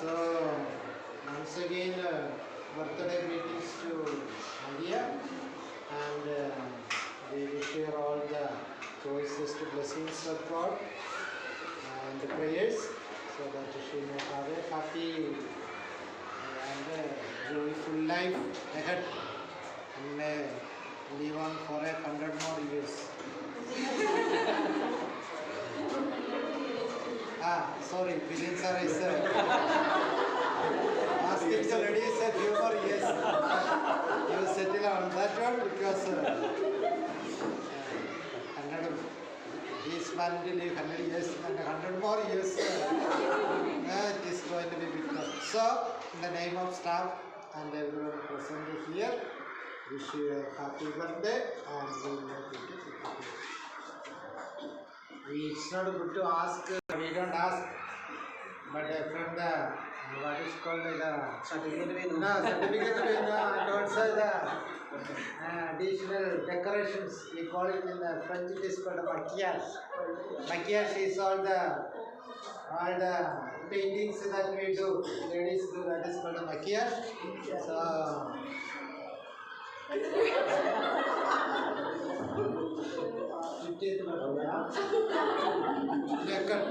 So, once again, uh, birthday greetings to Maria, and uh, we wish her all the choicest blessings of God and the prayers, so that she may have a happy and uh, joyful life ahead, and may live on for a hundred more years. Ah, sorry, Bilin sir is uh, asking the ladies a few more years. You settle on that one because uh, hundred he is planning to live hundred years and hundred more years. Uh, it is going to be because so in the name of staff and everyone present here, wish you a happy birthday and we will make it it's not good to ask, uh, we don't ask, but uh, from the, uh, what is called the certificate, no, certificate, no, and also the uh, additional decorations, we call it in the French, it is called the maquillage. Maquillage is all the, all the paintings that we do, ladies do, that is called the maquillage. So, 집게 들어가냐? 약간.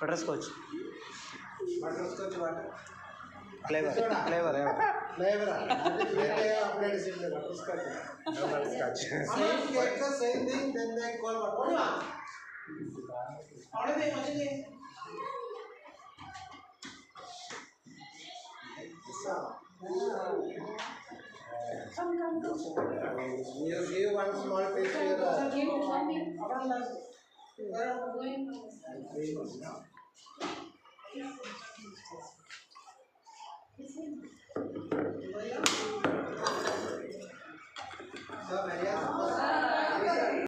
Butterscotch butterscotch water flavour flavour है flavour है अपने discipline butterscotch butterscotch same get the same thing then they call butter और दे मज़े दे Come, come, come. Yes, give one small piece here. Give one. Não.